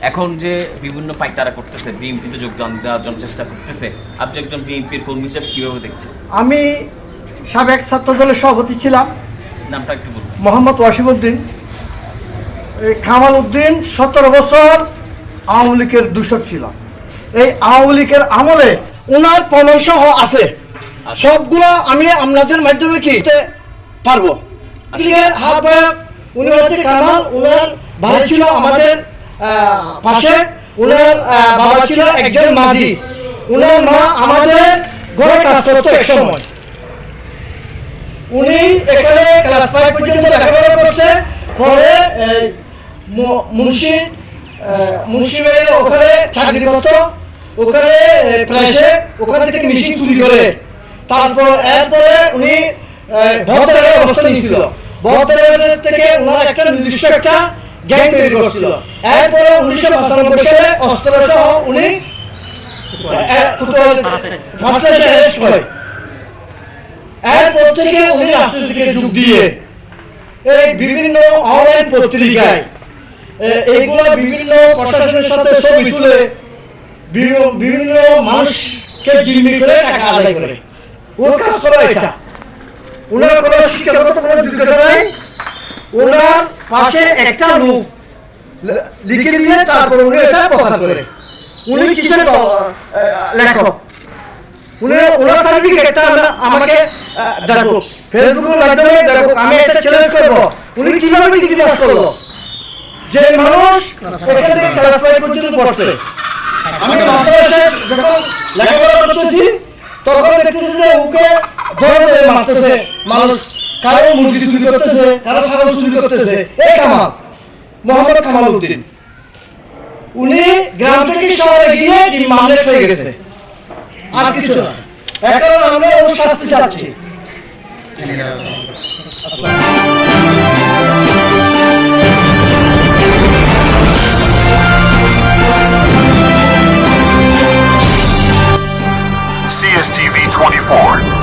এখন যে বিভিন্ন পাইতারা করতেছে বিএনপিতে যোগদান দেওয়ার জন্য চেষ্টা করতেছে আপনি একজন বিএনপির কর্মী হিসেবে কীভাবে দেখছেন? আমি সাবেক ছাত্র দলের সভাপতি ছিলাম। নামটা একটু বলুন। মোহাম্মদ ওয়াসিমউদ্দিন এই কামাল উদ্দিন সতেরো বছর আওয়ামী লীগের দূষক ছিল এই আওয়ামী লীগের আমলে ওনার প্রমাণ সহ আছে সবগুলো আমি আপনাদের মাধ্যমে কি পারব? হাত উনি কামাল ওনার ভাই ছিল আমাদের পাশে ওনার বাবা ছিল একজন মাঝি। ওনার মা আমাদের ঘরে কাজ করতো এক সময়। উনি এখানে ক্লাস ফাইভ পর্যন্ত লেখাপড়া করছে। পরে মুন্সি আহ, মুন্সি ভাইয়ের ওখানে চাকরি করতো। ওখানে প্রেসে ওখান থেকে মেশিন চুরি করে। তারপর এরপরে উনি ভদ্রের অবস্থা নিয়েছিল। ভদ্রের থেকে ওনার একটা নির্দিষ্ট একটা গ্যাং তৈরি করছিল এরপরে উনিশশো পঁচানব্বই সালে অস্ত্র সহ উনি এরপর থেকে উনি রাজনীতিকে যোগ দিয়ে এই বিভিন্ন অনলাইন পত্রিকায় এইগুলো বিভিন্ন প্রশাসনের সাথে ছবি তুলে বিভিন্ন মানুষকে জিম্মি করে টাকা আদায় করে। ওর কাজ করা এটা। ওনার কোনো শিক্ষাগত কোনো যোগ্যতা পাশে একটা লোক লিখে তারপর উনি এটা প্রচার করে। উনি কিসের লেখক? উনি ওনার আমাকে দেখো ফেসবুকের মাধ্যমে দেখো আমি একটা চ্যালেঞ্জ উনি কীভাবে পাস করল? যে মানুষ এখান থেকে ক্লাস ফাইভ পর্যন্ত পড়ছে। আমি যখন লেখাপড়া করতেছি, তখন দেখতেছি যে ওকে ধরে মারতেছে মানুষ। কারও মুরগি চুরি করতেছে, কারও ছাগল চুরি করতেছে। এই কামাল, মোহাম্মদ কামাল উদ্দিন উনি গ্রাম থেকে শহরে গিয়ে মামলে মামলেট হয়ে গেছে। আর কিছু না। এখন আমরা ওর শাস্তি চাচ্ছি। CSTV 24